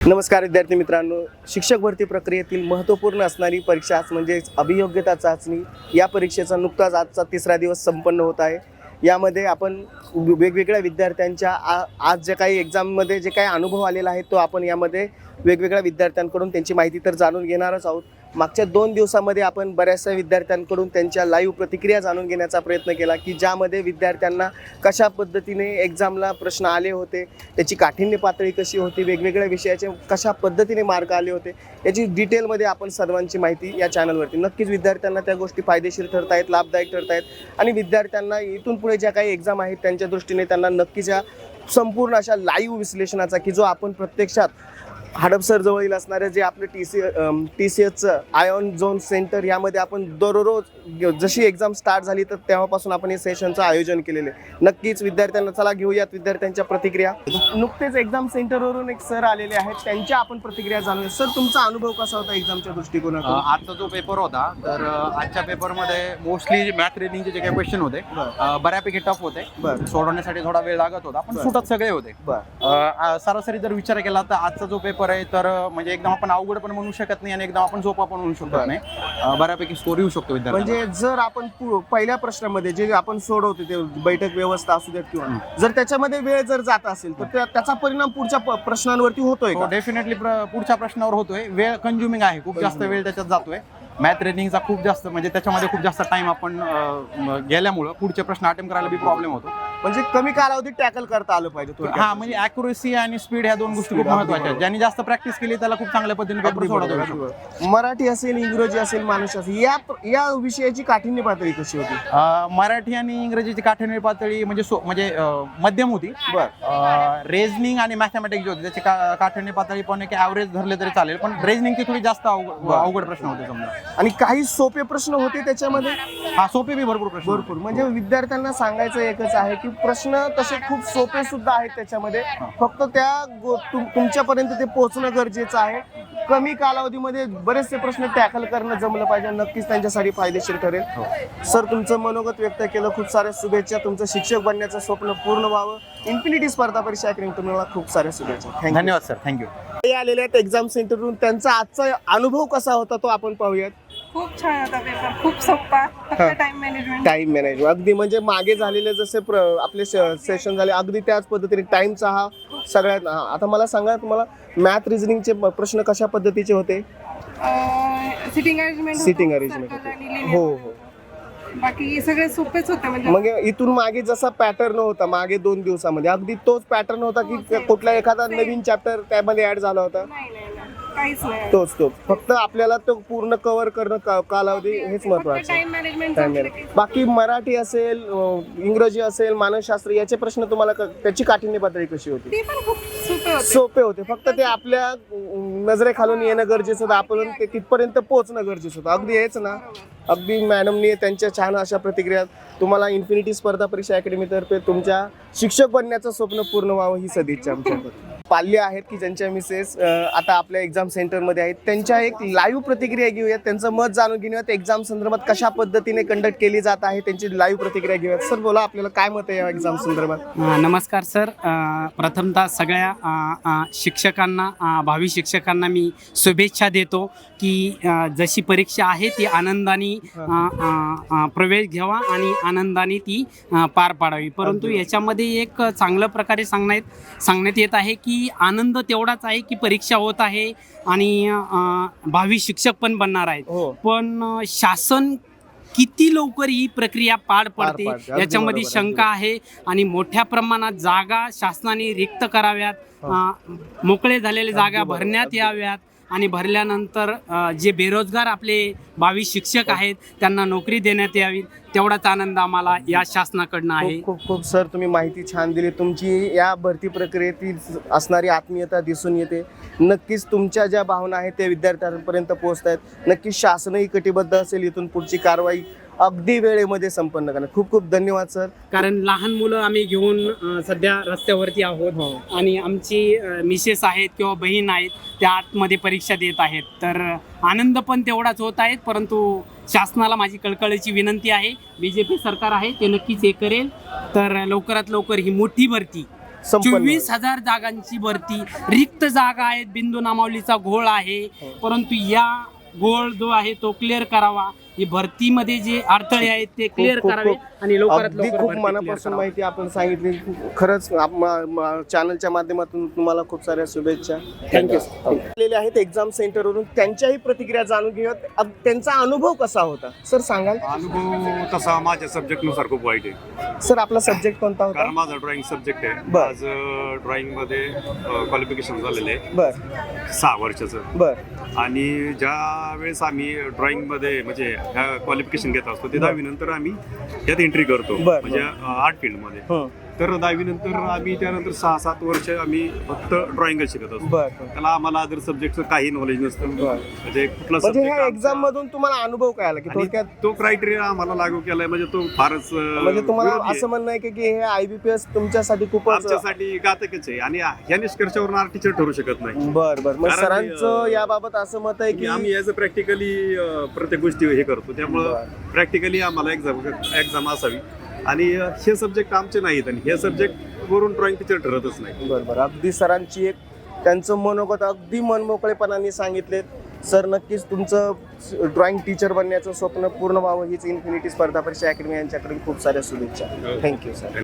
नमस्कार विद्यार्थी मित्रांनो. शिक्षक भरती प्रक्रियेतील महत्त्वपूर्ण असणारी परीक्षा म्हणजेच अभियोग्यता चाचणी. या परीक्षेचा नुकताच आजचा तिसरा दिवस संपन्न होत आहे. यामध्ये आपण वेगवेगळ्या विद्यार्थ्यांच्या आ आज जे काही एक्झाममध्ये जे काही अनुभव आलेला आहे तो आपण यामध्ये वेगवेगळ्या विद्यार्थ्यांकडून त्यांची माहिती तर जाणून घेणारच आहोत. मागच्या दोन दिवसामध्ये आपण बऱ्याचशा विद्यार्थ्यांकडून त्यांच्या लाईव्ह प्रतिक्रिया जाणून घेण्याचा प्रयत्न केला की ज्यामध्ये विद्यार्थ्यांना कशा पद्धतीने एक्झामला प्रश्न आले होते त्याची काठिण्य पातळी कशी होती वेगवेगळ्या विषयाचे कशा पद्धतीने मार्क आले होते याची डिटेलमध्ये आपण सर्वांची माहिती या चॅनलवरती नक्कीच विद्यार्थ्यांना त्या गोष्टी फायदेशीर ठरतायत लाभदायक ठरतायत आणि विद्यार्थ्यांना इथून पुढे ज्या काही एक्झाम आहेत त्यांच्या दृष्टीने त्यांना नक्कीच या संपूर्ण अशा लाईव्ह विश्लेषणाचा की जो आपण प्रत्यक्षात हडपसर जवळील असणारे जे आपलं टी सी टी सी एचचं आयॉन झोन सेंटर यामध्ये आपण दररोज जशी एक्झाम स्टार्ट झाली तर तेव्हापासून आपण हे सेशनचं आयोजन केलेलं आहे. नक्कीच विद्यार्थ्यांना चला घेऊयात विद्यार्थ्यांच्या प्रतिक्रिया. नुकतेच एक्झाम सेंटरवरून एक सर आलेले आहेत. त्यांच्या आपण प्रतिक्रिया जाणूया. सर तुमचा अनुभव कसा होता एक्झामच्या अ, दृष्टिकोनातून? आजचा जो पेपर होता तर आजच्या पेपरमध्ये मोस्टली मॅथ रिडिंगचे जे काही क्वेश्चन होते बऱ्यापैकी टफ होते. सोडवण्यासाठी थोडा वेळ लागत होता. पण. सुटत सगळे होते. सरासरी जर विचार केला तर आजचा जो पेपर आहे तर म्हणजे एकदम आपण अवघड पण म्हणू शकत नाही आणि एकदम आपण झोपा पण म्हणू शकत. नाही. बऱ्यापैकी स्कोर येऊ शकतो म्हणजे जर आपण पु- पहिल्या प्रश्नामध्ये जे आपण सोडवतो ते बैठक व्यवस्था असू देत किंवा जर त्याच्यामध्ये वेळ जर जात असेल तर त्या- त्याचा परिणाम पुढच्या प- प्रश्नांवरती होतोय हो का डेफिनेटली पुढच्या प्रश्नावर होतोय. वेळ कंझ्युमिंग आहे खूप जास्त वेळ त्याच्यात जातोय. मॅथ रिडिंगचा खूप जास्त म्हणजे त्याच्यामध्ये खूप जास्त टाइम आपण अ, म, गेल्यामुळं पुढचे प्रश्न अटेम्प्ट करायला बी प्रॉब्लेम होतो. म्हणजे कमी कालावधीत टॅकल करता आलं पाहिजे थोडक्यात. हा म्हणजे अॅक्युरेसी आणि स्पीड ह्या दोन गोष्टी खूप Speed, अगदी महत्त्वाच्या आहेत. बरोबर. ज्यांनी जास्त प्रॅक्टिस केली त्याला खूप चांगल्या पद्धतीने पेपर शकतो. मराठी असेल इंग्रजी असेल मानुष असेल या या विषयाची काठिण्य पातळी कशी होती? अं, मराठी आणि इंग्रजीची काठीण्य पातळी म्हणजे सो- म्हणजे अं, मध्यम होती. बर. रेझनिंग आणि मॅथमॅटिक्स जे होते त्याची का- काठीण्य पातळी पण एक ॲव्हरेज धरले तरी चालेल पण रेझनिंगची थोडी जास्त अवघड. अवघड प्रश्न होते समजा. आणि काही सोपे प्रश्न होते त्याच्यामध्ये? हा सोपे बी भरपूर प्रश्न भरपूर. म्हणजे विद्यार्थ्यांना सांगायचं एकच आहे की प्रश्न तसे खूप सोपे सुद्धा आहेत त्याच्यामध्ये. फक्त त्या गो- तुम- तुमच्यापर्यंत ते पोहोचणं गरजेचं आहे. कमी कालावधीमध्ये बरेचसे प्रश्न टॅकल करणं जमलं पाहिजे नक्कीच त्यांच्यासाठी फायदेशीर ठरेल. हो. सर तुमचं मनोगत व्यक्त केलं. खूप साऱ्या शुभेच्छा. तुमचं शिक्षक बनण्याचं स्वप्न पूर्ण व्हावं. इन्फिनिटी स्पर्धा परीक्षा अकॅडमी तुम्हाला खूप साऱ्या शुभेच्छा. धन्यवाद सर. थँक्यू आलेले आहेत एक्झाम सेंटरवरून. त्यांचा आजचा अनुभव कसा होता तो आपण पाहूयात. खूप छान होता पेपर. खूप सोपा. टाइम मॅनेजमेंट अगदी म्हणजे मागे झालेले जसे प्र आपले सेशन झाले अगदी त्याच पद्धतीने टाइमचा हा सगळ्यात हा, आता मला सांगा तुम्हाला मॅथ रिझनिंगचे प्रश्न कशा पद्धतीचे होते? सिटिंग अरेंजमेंट होते. हो हो. बाकी सगळे सोपेच होते म्हणजे. मग इथून मागे जसा पॅटर्न होता मागे दोन दिवसामध्ये अगदी तोच पॅटर्न होता की कुठला एखादा नवीन चॅप्टर त्यामध्ये ऍड झाला होता? नाही. काहीच नाही. तोच तो फक्त आपल्याला तो पूर्ण कव्हर करणं का- कालावधी हेच महत्वाचं आहे. Time management Time management. बाकी मराठी असेल अं, इंग्रजी असेल मानसशास्त्र याचे प्रश्न तुम्हाला क- त्याची काठिण्य पातळी कशी होती? ते पण खूप सोपे होते. सोपे होते. फक्त ते आपल्या अं, नजरेखालून येणं गरजेचं होतं. आपण ते तिथपर्यंत पोहोचणं गरजेचं होतं. अगदी हेच ना. अगदी मॅडमनी त्यांच्या छान अशा प्रतिक्रिया तुम्हाला इन्फिनिटी स्पर्धा परीक्षा अकॅडमीतर्फे तुमच्या शिक्षक बनण्याचं स्वप्न पूर्ण व्हावं ही सदिच्छा आमच्याकडे पाल्य आहेत की ज्यांच्या मिसेस आता आपल्या एक्झाम सेंटरमध्ये आहेत. त्यांच्या एक लाईव्ह प्रतिक्रिया घेऊयात त्यांचं मत जाणून घेऊयात. एक्झाम संदर्भात कशा पद्धतीने कंडक्ट केली जात आहे त्यांची लाईव्ह प्रतिक्रिया घेऊयात. सर बोला आपल्याला काय मत आहे या एक्झाम संदर्भात? नमस्कार सर प्रथमतः सगळ्या शिक्षकांना भावी शिक्षकांना मी शुभेच्छा देतो. की जशी परीक्षा आहे ती आनंदाने प्रवेश घ्यावा आणि आनंदाने ती पार पाडावी. परंतु. याच्यामध्ये एक चांगल्या प्रकारे सांगण्यात सांगण्यात येत आहे की आनंद तेवढाच आहे की परीक्षा होत आहे आणि भावी शिक्षक पण बनणार आहेत. हो. पण शासन किती लवकर ही प्रक्रिया पार पडते याच्यामध्ये शंका आहे आणि मोठ्या प्रमाणात जागा शासनाने रिक्त कराव्यात. अ, मोकळे झालेल्या जागा भरण्यात. याव्यात. आणि भरल्यानंतर जे बेरोजगार आपले भावी शिक्षक आहेत त्यांना नोकरी देण्यात यावी तेवढाच आनंद आम्हाला या शासनाकडनं आहे. खूप खूप खूप सर तुम्ही माहिती छान दिली. तुमची या भरती प्रक्रियेतील असणारी आत्मीयता दिसून येते. नक्कीच तुमच्या ज्या भावना आहेत त्या विद्यार्थ्यांपर्यंत पोहोचत आहेत नक्कीच शासनही कटिबद्ध असेल इथून पुढची कारवाई अगदी वेळेमध्ये संपन्न करणार. खूप खूप धन्यवाद सर. कारण लहान मुलं आम्ही घेऊन अ, सध्या रस्त्यावरती आहोत आणि आमची मिसेस आहेत किंवा बहीण आहेत त्या आतमध्ये परीक्षा देत आहेत. तर आनंद पण तेवढाच होत आहेत परंतु शासनाला माझी कळकळीची विनंती आहे. बी जे पी सरकार आहे ते नक्कीच हे करेल. तर लवकरात लवकर ही मोठी भरती. संपन्न. चोवीस हजार जागांची भरती. रिक्त जागा आहेत बिंदू नामावलीचा घोळ आहे. हो. परंतु या घोळ जो आहे तो क्लिअर करावा. ही भरतीमध्ये जे अडथळे आहेत ते क्लिअर खूप- करावे खूप- आणि लवकरात अगदी लवकर खूप भरती clear मनापासून करावी. माहिती आपण सांगितली. खरंच आप- म- म- चॅनलच्या माध्यमातून तुम्हाला खूप साऱ्या शुभेच्छा. थँक्यू आलेले आहेत एक्झाम सेंटरवरून त्यांच्याही प्रतिक्रिया जाणून घेऊयात. अब त्यांचा अनुभव कसा होता? सर सांगाल? अनुभव तसा माझ्या सब्जेक्टनुसार खूप वाईट आहे. सर आपला सब्जेक्ट कोणता होता? माझा ड्रॉइंग सब्जेक्ट आहे. बर. आज ड्रॉइंगमध्ये क्वालिफिकेशन झालेलं आहे. बर. सहा वर्षाचं. बर. आणि ज्या वेळेस आम्ही ड्रॉइंगमध्ये म्हणजे क्वालिफिकेशन घेत असतो ते. दहावीनंतर आम्ही यात एंट्री करतो बर, म्हणजे आर्ट फील्डमध्ये. तर दहावीनंतर आम्ही त्यानंतर सहा सात वर्ष आम्ही फक्त ड्रॉइंगच शिकत असतो. बर. त्याला आम्हाला अदर सब्जेक्टचं काही नॉलेज नसतं. म्हणजे कुठला म्हणजे subject ह्या आमचा- एक्झाम मधून तुम्हाला अनुभव काय आला? की आणि थोडक्यात तो क्रायटेरिया आम्हाला लागू केलाय म्हणजे तो फारच अं, म्हणजे तुम्हाला विरोधी आहे. असं म्हणणं आहे की की हे आयबीपीएस तुमच्यासाठी खूपच आमच्यासाठी घातकच आहे. आणि ह्या निष्कर्षावरून आर्ट टीचर ठरू शकत नाही. बर बर. मग कारण, सरांचं अं, याबाबत असं मत आहे की की आम्ही याचं प्रॅक्टिकली प्रत्येक गोष्टी हे करतो. त्यामुळं बरं. प्रॅक्टिकली आम्हाला एक्झाम एक्झाम असावी. आणि हे सब्जेक्ट आमचे नाहीत आणि हे सब्जेक्ट वरून ड्रॉइंग टीचर ठरतच नाही. बरं बरं. अगदी सरांची एक त्यांचं मनोगत अगदी मनमोकळेपणाने सांगितलेत. सर नक्कीच तुमचं ड्रॉइंग टीचर बनण्याचं स्वप्न पूर्ण व्हावं हीच इन्फिनिटी स्पर्धा परीक्षा अकॅडमी यांच्याकडून खूप साऱ्या शुभेच्छा. Thank you sir